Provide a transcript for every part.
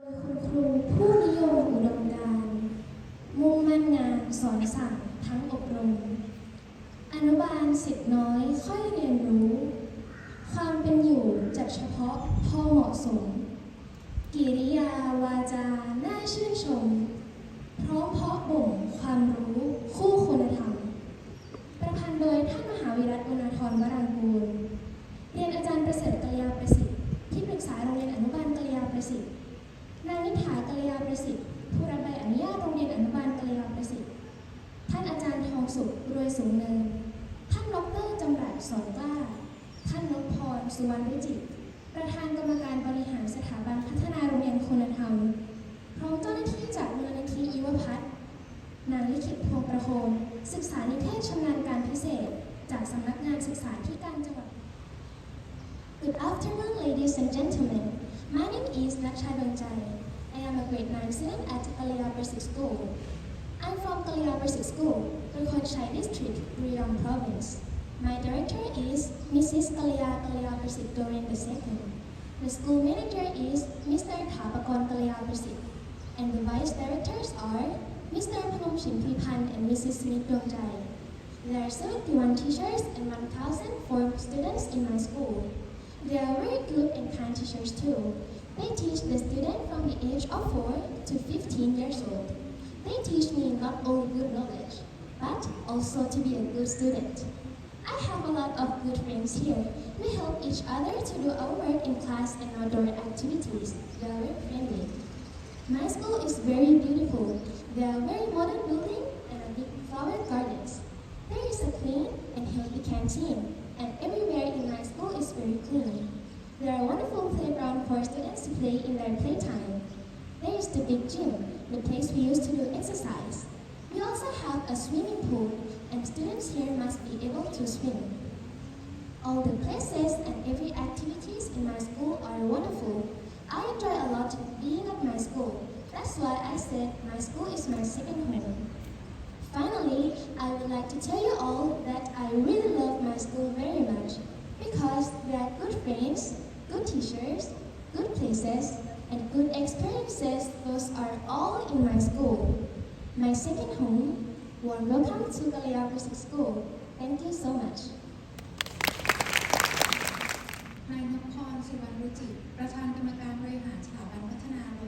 โดยคุณครูผู้นิยมอุดมการณ์มุ่งมั่นงานสอนสั่งทั้งอบรม อนุบาลสิทธิ์น้อยค่อยเรียนรู้ ความเป็นอยู่จัดเฉพาะพอเหมาะสม กิริยาวาจาน่าชื่นชม พร้อมเพาะบ่มความรู้คู่คุณธรรม ประพันธ์โดยท่านมหาวิรัตอุณาธรวรังกูล เรียนอาจารย์ประเสริฐกัลยาประสิทธิ์ที่ปรึกษาโรงเรียนอนุบาลกัลยาประสิทธิ์ สุขรวยสูงเนิน ท่านดรจำรัดสอนกล้า ท่านนพพรสุวรรณวิจิตรประธานกรรมการบริหารสถาบันพัฒนาโรงเรียนคุณธรรม พร้อมเจ้าหน้าที่จากมูลนิธิยุวพัฒน์นางลิขิตพงประโคมศึกษานิเทศชำนาญการพิเศษ จากสำนักงานศึกษาธิการจังหวัด Good afternoon, ladies and gentlemen. My name is Naksha Dongjai. I am a grade 9 student at Alia Basic School. From Kalia Basic School, Rukhonchai District, Riyong Province. My director is Mrs. Kalia Kalia Basic Doreen II. The school manager is Mr. Thapakon Kalia Basic. And the vice directors are Mr. Phnom Shin Pipan and Mrs. Smith Dongjai. There are 71 teachers and 1,004 students in my school. They are very good and kind teachers too. They teach the student from the age of 4 to 15 years old. They teach me not only good knowledge, but also to be a good student. I have a lot of good friends here. We help each other to do our work in class and outdoor activities. They are very friendly. My school is very beautiful. There are very modern building and a big flower gardens. There is a clean and healthy canteen, and everywhere in my school is very clean. There are wonderful playground for students to play in their playtime. There is the big gym, the place we use to do exercise. We also have a swimming pool, and students here must be able to swim. All the places and every activities in my school are wonderful. I enjoy a lot being at my school. That's why I said my school is my second home. Finally, I would like to tell you all that I really love my school very much because there are good friends, good teachers, good places, and good experiences. Those are all in my school. My second home. Warm welcome to Galileo Basic School. Thank you so much. นายนพพรสุวรรณรุจิ ประธานกรรมการบริหารสถาบันพัฒนาโรง ง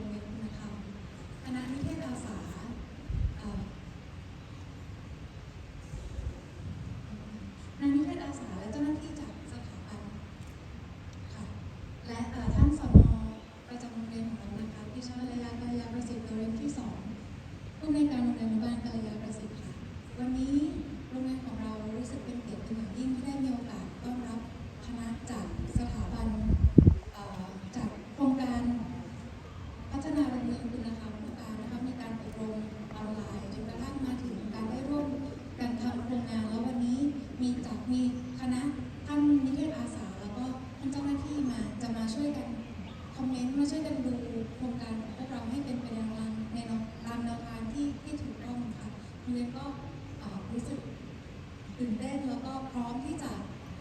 ตื่นเต้นแล้วก็พร้อมที่จะ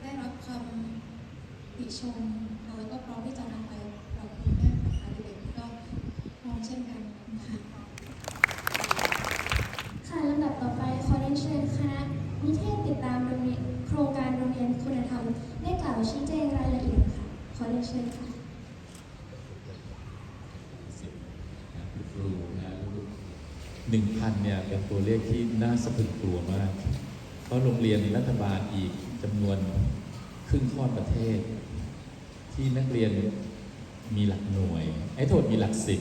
ได้รับคำติชมค่ะแล้วก็พร้อมที่จะนำไปปรับปรุงแก้ไขค่ะเด็กๆก็พร้อมเช่นกันค่ะค่ะลำดับต่อไปขอเรียนเชิญคณะนิเทศติดตามโรงเรียนโครงการโรงเรียนคุณธรรม ได้กล่าวชี้แจงรายละเอียดค่ะ ขอเรียนเชิญค่ะครูนะหนึ่งพันเนี่ยเป็นตัวเลขที่น่าสะพรึงกลัวมาก เพราะโรงเรียนรัฐบาลอีกจำนวนครึ่งข้อนประเทศ ที่นักเรียนมีหลักหน่วย ไอ้โทษมีหลักสิบ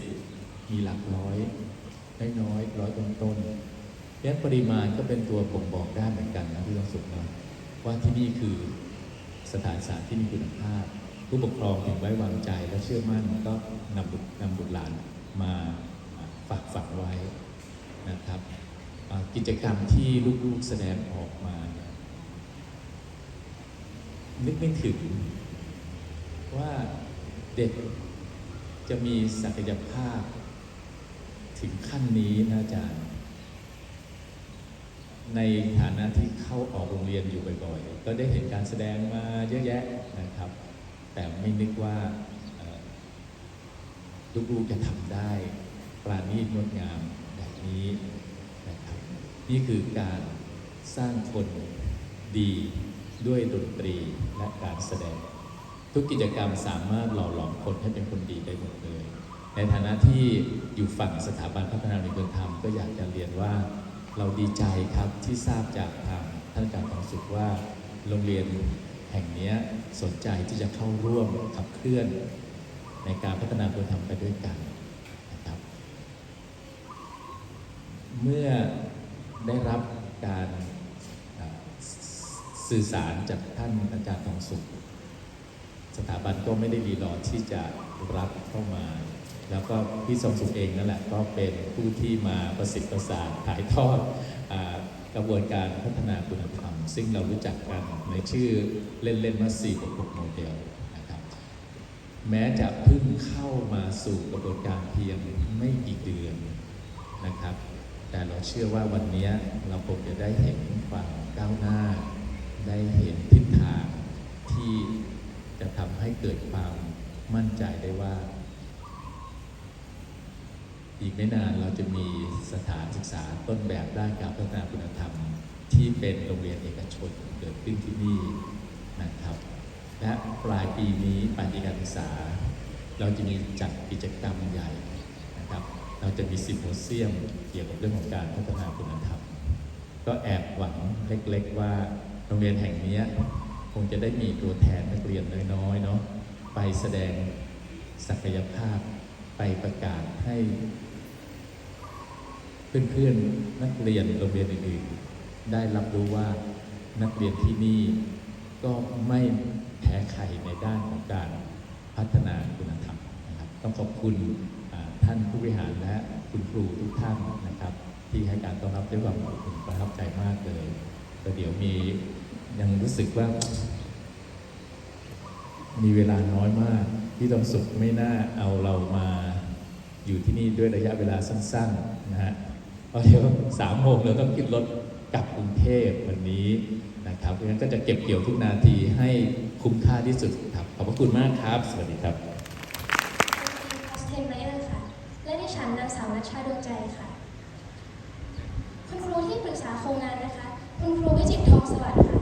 มีหลักร้อยน้อยร้อยต้นๆเพราะฉะนั้นปริมาณก็เป็นตัวบ่งบอกได้เหมือนกันนะพี่ต้องสุขนะว่าที่นี่คือสถานศึกษาที่มีคุณภาพ ผู้ปกครองถึงไว้วางใจและเชื่อมั่นก็นำบุตรนำบุตรหลานมาฝากฝังไว้นะครับ กิจกรรมที่ลูกๆแสดงออกมาเนี่ยนึกไม่ถึง ว่าเด็กจะมีศักยภาพ ถึงขั้นนี้นะอาจารย์ ในฐานะที่เข้าออกโรงเรียนอยู่บ่อยๆ ก็ได้เห็นการแสดงมาเยอะแยะนะครับ แต่ไม่นึกว่าลูกๆจะทำได้ปราณีตงดงามแบบนี้ นี่คือการสร้างคนดีด้วยดนตรีและการแสดง ทุกกิจกรรมสามารถหล่อหลอมคนให้เป็นคนดีได้หมดเลย ในฐานะที่อยู่ฝั่งสถาบันพัฒนาในเมืองธรรมก็อยากจะเรียนว่าเราดีใจครับที่ทราบจากทางท่านอาจารย์ทองสุขว่า โรงเรียนแห่งนี้สนใจที่จะเข้าร่วมขับเคลื่อน ในการพัฒนาคุณธรรมไปด้วยกันนะครับ เมื่อ ได้รับการสื่อสารจากท่านอาจารย์ทองสุข สถาบันก็ไม่ได้รีรอที่จะรับเข้ามา แล้วก็พี่ทรงสุขเองนั่นแหละก็เป็นผู้ที่มาประสิทธิ์ประสานถ่ายทอดกระบวนการพัฒนาคุณธรรม ซึ่งเรารู้จักกันในชื่อเล่นๆว่า466โมเดลนะครับแม้จะเพิ่งเข้ามาสู่กระบวนการเพียงไม่กี่เดือนนะครับ แต่เราเชื่อว่าวันนี้เราคงจะได้เห็นความก้าวหน้า ได้เห็นทิศทางที่จะทำให้เกิดความมั่นใจได้ว่า อีกไม่นานเราจะมีสถานศึกษาต้นแบบด้านการพัฒนาคุณธรรม ที่เป็นโรงเรียนเอกชนเกิดขึ้นที่นี่นะครับ และปลายปีนี้ปลายปีการศึกษา เราจะมีจัดกิจกรรมใหญ่นะครับ เราจะมีซิมโพเซียมเกี่ยวกับเรื่องของการพัฒนาคุณธรรม ก็แอบหวังเล็กๆว่าโรงเรียนแห่งนี้คงจะได้มีตัวแทนนักเรียนน้อยๆเนาะไปแสดงศักยภาพไปประกาศให้ เพื่อนๆนักเรียนโรงเรียนอื่นๆ ได้รับรู้ว่านักเรียนที่นี่ก็ไม่แพ้ใครในด้านของการพัฒนาคุณธรรมนะครับ ต้องขอบคุณ ท่านผู้บริหารและคุณครูทุกท่านนะครับ ที่ให้การต้อนรับด้วยความอบอุ่นประทับใจมากเลยแต่เดี๋ยวมียังรู้สึกว่า มีเวลาน้อยมาก ที่ต้องสุขไม่น่าเอาเรามาอยู่ที่นี่ด้วยระยะเวลาสั้นๆนะฮะเพราะเดี๋ยวสามโมงเราต้องขึ้นรถกลับกรุงเทพวันนี้นะครับเพราะฉะนั้นก็จะเก็บเกี่ยวทุกนาทีให้คุ้มค่าที่สุดครับขอบพระคุณมากครับ สวัสดีครับ คอสเทนไมเออร์ค่ะ และดิฉันนางสาวนัชชาดวงใจค่ะ คุณครูที่ปรึกษาโครงงานนะคะ คุณครูวิจิตรทองสวัสดิ์ค่ะ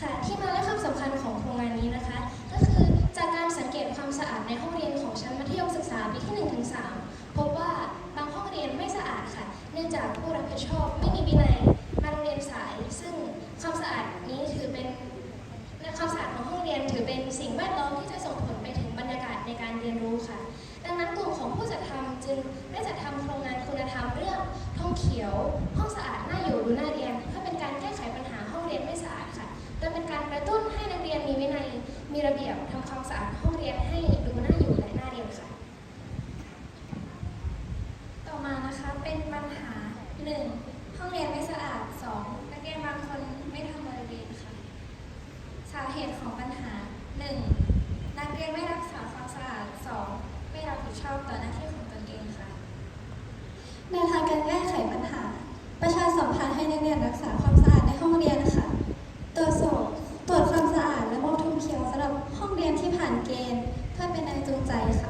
ค่ะที่มาและความสำคัญของโครงงานนี้นะคะ ก็คือจากการสังเกตความสะอาดในห้องเรียนของชั้นมัธ มศึกษาปีที่1ถึง3พบว่าบางห้องเรียนไม่สะอาดค่ะ เนื่องจากผู้รับผิดชอบไม่มีวินัยมาโรงเรียนสาย ซึ่งความสะอาดนี้ถือเป็นและความสะอาดของห้องเรียนถือเป็นสิ่งแวดล้อมที่จะส่งผลไปถึงบรรยากาศในการเรียนรู้ค่ะ เป็นปัญหา 1. ห้องเรียนไม่สะอาด 2. นักเรียนบางคนไม่ทำบริเวณค่ะ สาเหตุของปัญหา 1. นักเรียนไม่รักษาความสะอาด 2. ไม่รับผิดชอบต่อหน้าที่ของตนเองค่ะแนวทางการแก้ไขปัญหา ประชาสัมพันธ์ให้นักเรียนรักษาความสะอาดในห้องเรียนค่ะตรวจสอบตรวจความสะอาดและมอบทุนเขียวสำหรับห้องเรียนที่ผ่านเกณฑ์ เพื่อเป็นแรงจูงใจค่ะ